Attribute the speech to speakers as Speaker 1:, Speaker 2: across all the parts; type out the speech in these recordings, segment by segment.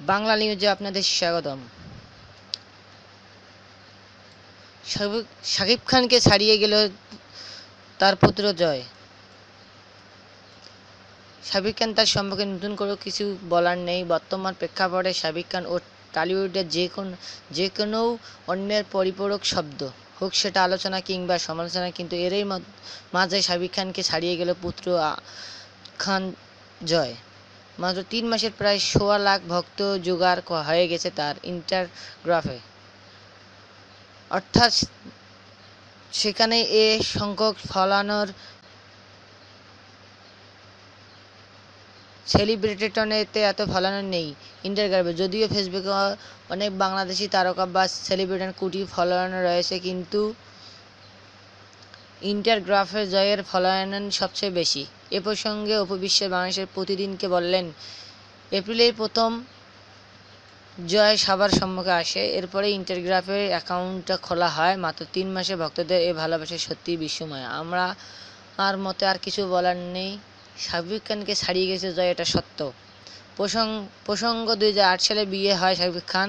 Speaker 1: বাংলা নিউজে আপনাদের স্বাগতম। শাকিব- খানকে ছাড়িয়ে গেল তার পুত্র জয়। শাকিব খান তার সম্পর্কে নতুন করে কিছু বলার নেই। বর্তমান প্রেক্ষাপটে শাকিব খান ও টলিউডের যে কোন যে কোনো অন্যের পরিপূরক শব্দ। হোক সেটা আলোচনা কিংবা সমালোচনা, কিন্তু এরই মাঝে সাবিক খানকে ছাড়িয়ে গেল পুত্র খান জয়। মাত্র তিন মাসের প্রায় সোয়া লাখ ভক্ত জোগাড় হয়ে গেছে তার ইন্টারগ্রাফে। অর্থাৎ সেখানে এ সংখ্যক ফলানোর সেলিব্রিটিটনেতে এত ফলানো নেই। ইন্টারগ্রাফে যদিও ফেসবুকে অনেক বাংলাদেশি তারকা বা সেলিব্রিটির কোটি ফলানো রয়েছে, কিন্তু ইন্টারগ্রাফে জয়ের ফলায়ন সবচেয়ে বেশি। এ প্রসঙ্গে উপবিশ্বের বাংলাদেশের প্রতিদিনকে বললেন, এপ্রিলের প্রথম জয় সবার সম্মুখে আসে। এরপরে ইন্টারগ্রাফের অ্যাকাউন্টটা খোলা হয়। মাত্র তিন মাসে ভক্তদের এই ভালোবাসা সত্যি বিস্ময়। আমরা আর মতে আর কিছু বলার নেই। শাকিব খানকে ছাড়িয়ে গেছে জয়, এটা সত্য। প্রসঙ্গ প্রসঙ্গ দুই হাজার আট সালে বিয়ে হয় শাকিব খান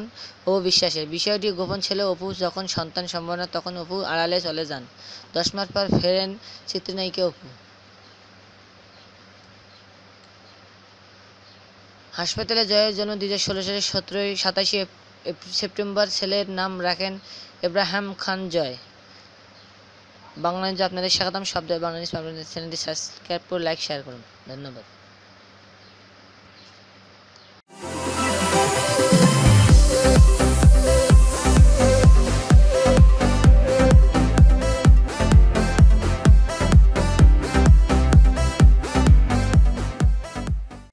Speaker 1: ও বিশ্বাসের। বিষয়টি গোপন ছিল অপু যখন সন্তান সম্ভাবনা তখন অপু আড়ালে চলে যান। দশ মাস পর ফেরেন চিত্রনায়িকা অপু। হাসপাতালে জয়ের জন্য দুই হাজার ষোলো সালের সতেরোই, সাতাশে সেপ্টেম্বর ছেলের নাম রাখেন ইব্রাহিম খান জয়। বাংলা নিউজে আপনাদের স্বাগতম শব্দ বাংলা নিউজ চ্যানেলটি সাবস্ক্রাইব করে লাইক শেয়ার করুন। ধন্যবাদ।